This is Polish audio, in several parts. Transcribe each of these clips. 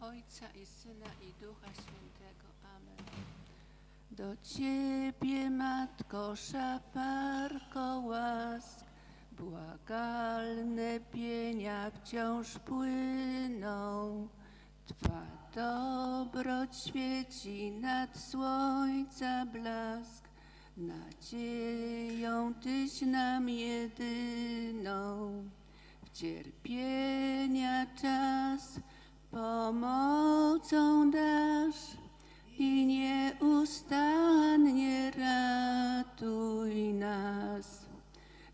Ojca i Syna i Ducha Świętego. Amen. Do Ciebie, Matko, szafarko łask, błagalne pienia wciąż płyną. Twa dobroć świeci nad słońca blask, nadzieją Tyś nam jedyną. W cierpienia czas pomocą dasz i nieustannie ratuj nas.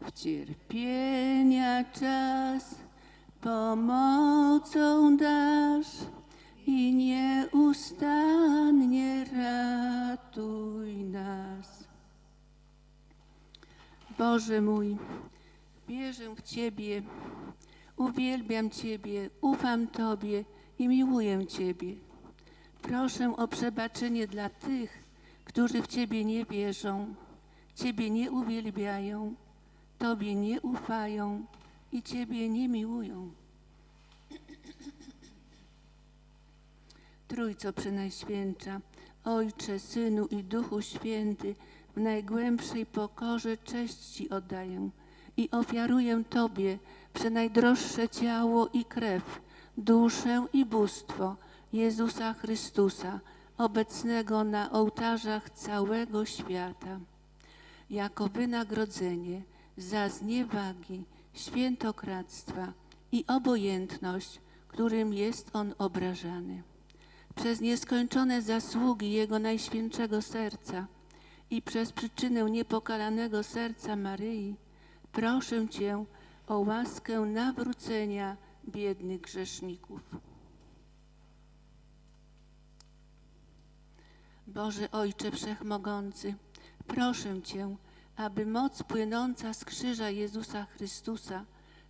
W cierpienia czas pomocą dasz i nieustannie ratuj nas. Boże mój, wierzę w Ciebie, uwielbiam Ciebie, ufam Tobie i miłuję Ciebie. Proszę o przebaczenie dla tych, którzy w Ciebie nie wierzą, Ciebie nie uwielbiają, Tobie nie ufają i Ciebie nie miłują. Trójco Przenajświętsza, Ojcze, Synu i Duchu Święty, w najgłębszej pokorze cześć Ci oddaję i ofiaruję Tobie przenajdroższe ciało i krew, duszę i bóstwo Jezusa Chrystusa, obecnego na ołtarzach całego świata, jako wynagrodzenie za zniewagi, świętokradztwa i obojętność, którym jest On obrażany. Przez nieskończone zasługi Jego Najświętszego Serca i przez przyczynę niepokalanego serca Maryi, proszę Cię o łaskę nawrócenia biednych grzeszników. Boże Ojcze Wszechmogący, proszę Cię, aby moc płynąca z krzyża Jezusa Chrystusa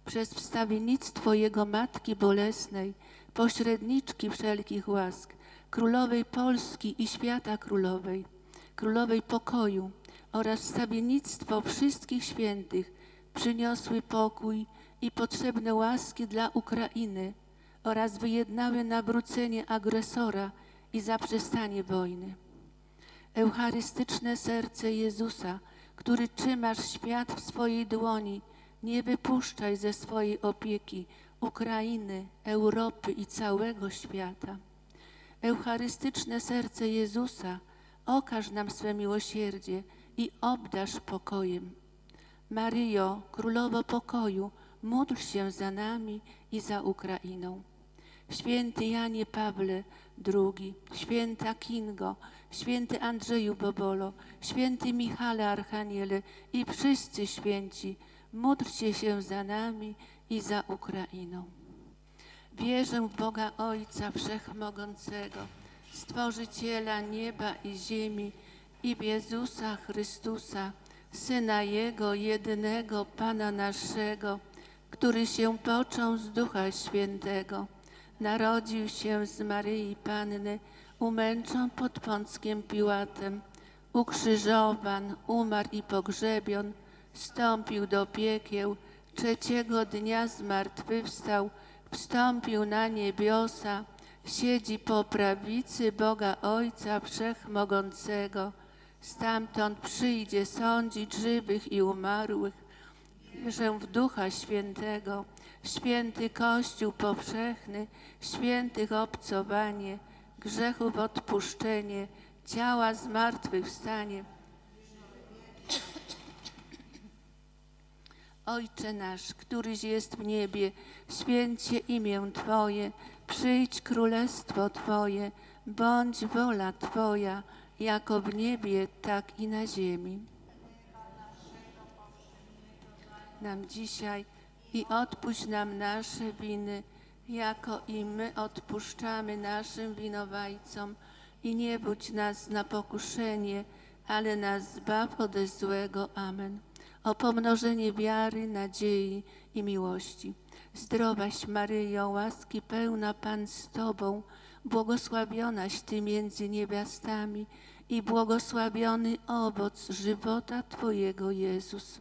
przez wstawiennictwo Jego Matki Bolesnej, pośredniczki wszelkich łask, Królowej Polski i świata Królowej, Królowej Pokoju oraz wstawiennictwo wszystkich świętych przyniosły pokój i potrzebne łaski dla Ukrainy oraz wyjednały nawrócenie agresora i zaprzestanie wojny. Eucharystyczne serce Jezusa, który trzymasz świat w swojej dłoni, nie wypuszczaj ze swojej opieki Ukrainy, Europy i całego świata. Eucharystyczne serce Jezusa, okaż nam swe miłosierdzie i obdasz pokojem. Maryjo, Królowo Pokoju, módl się za nami i za Ukrainą. Święty Janie Pawle II, święta Kingo, święty Andrzeju Bobolo, święty Michale Archaniele i wszyscy święci, módlcie się za nami i za Ukrainą. Wierzę w Boga Ojca Wszechmogącego, Stworzyciela nieba i ziemi i w Jezusa Chrystusa, Syna Jego, jedynego Pana naszego, który się począł z Ducha Świętego, narodził się z Maryi Panny, umęczon pod Pąckiem Piłatem, ukrzyżowan, umarł i pogrzebion, wstąpił do piekieł, trzeciego dnia zmartwychwstał, wstąpił na niebiosa, siedzi po prawicy Boga Ojca Wszechmogącego, stamtąd przyjdzie sądzić żywych i umarłych. Wierzę w Ducha Świętego, święty Kościół powszechny, świętych obcowanie, grzechów odpuszczenie, ciała zmartwychwstanie. Ojcze nasz, któryś jest w niebie, święcie imię Twoje, przyjdź królestwo Twoje, bądź wola Twoja, jako w niebie, tak i na ziemi. Nam dzisiaj i odpuść nam nasze winy, jako i my odpuszczamy naszym winowajcom i nie budź nas na pokuszenie, ale nas zbaw ode złego. Amen. O pomnożenie wiary, nadziei i miłości. Zdrowaś Maryjo, łaski pełna Pan z Tobą, błogosławionaś Ty między niewiastami i błogosławiony owoc żywota Twojego Jezus.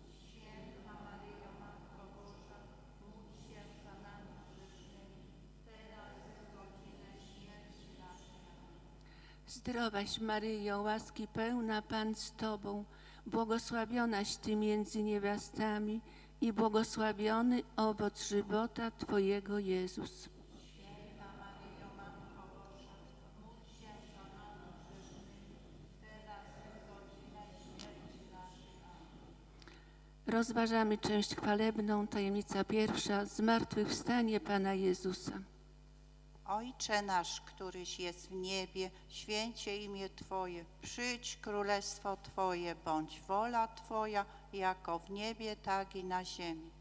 Zdrowaś Maryjo, łaski pełna Pan z Tobą, błogosławionaś Ty między niewiastami i błogosławiony owoc żywota Twojego Jezus. Rozważamy część chwalebną, tajemnica pierwsza, zmartwychwstanie Pana Jezusa. Ojcze nasz, któryś jest w niebie, święcie imię Twoje, przyjdź królestwo Twoje, bądź wola Twoja, jako w niebie, tak i na ziemi.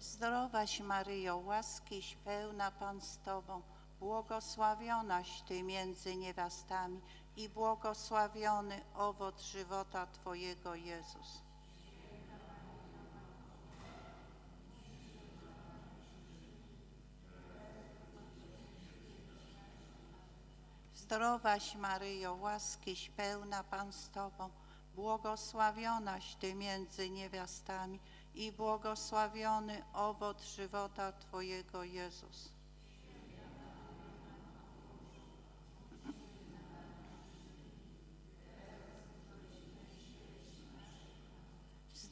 Zdrowaś Maryjo, łaskiś pełna Pan z Tobą, błogosławionaś Ty między niewiastami i błogosławiony owoc żywota Twojego Jezus. Zdrowaś Maryjo, łaskiś pełna Pan z Tobą, błogosławionaś Ty między niewiastami i błogosławiony owoc żywota Twojego Jezus.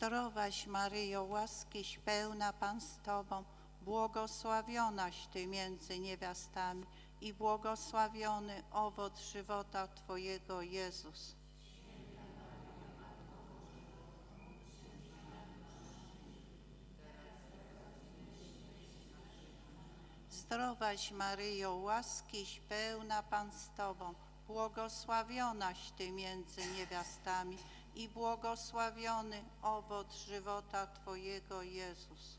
Zdrowaś Maryjo, łaskiś pełna Pan z Tobą, błogosławionaś Ty między niewiastami i błogosławiony owoc żywota Twojego Jezus. Zdrowaś Maryjo, łaskiś pełna Pan z Tobą, błogosławionaś Ty między niewiastami i błogosławiony owoc żywota Twojego Jezus.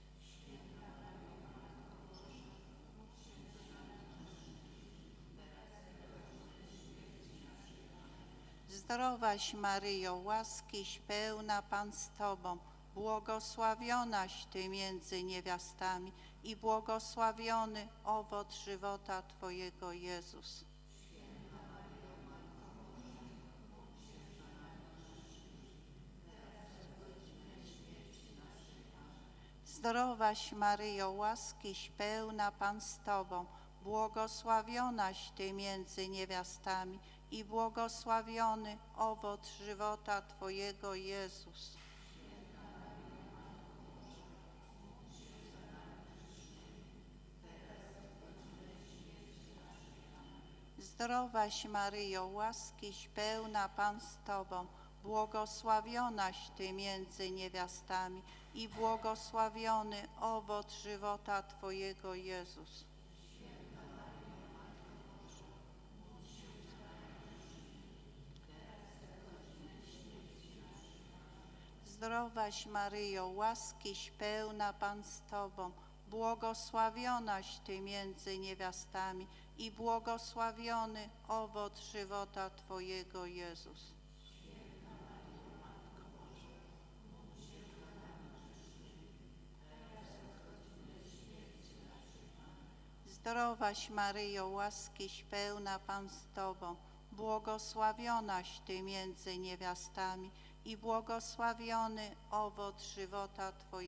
Zdrowaś Maryjo, łaskiś pełna Pan z Tobą, błogosławionaś Ty między niewiastami i błogosławiony owoc żywota Twojego Jezus. Zdrowaś Maryjo, łaskiś pełna Pan z Tobą, błogosławionaś Ty między niewiastami i błogosławiony owoc żywota Twojego Jezus. Zdrowaś Maryjo, łaskiś pełna Pan z Tobą, błogosławionaś Ty między niewiastami i błogosławiony owoc żywota Twojego Jezus. Zdrowaś Maryjo, łaskiś pełna Pan z Tobą, błogosławionaś Ty między niewiastami i błogosławiony owoc żywota Twojego Jezus. Zdrowaś Maryjo, łaskiś pełna Pan z Tobą, błogosławionaś Ty między niewiastami i błogosławiony owoc żywota Twojego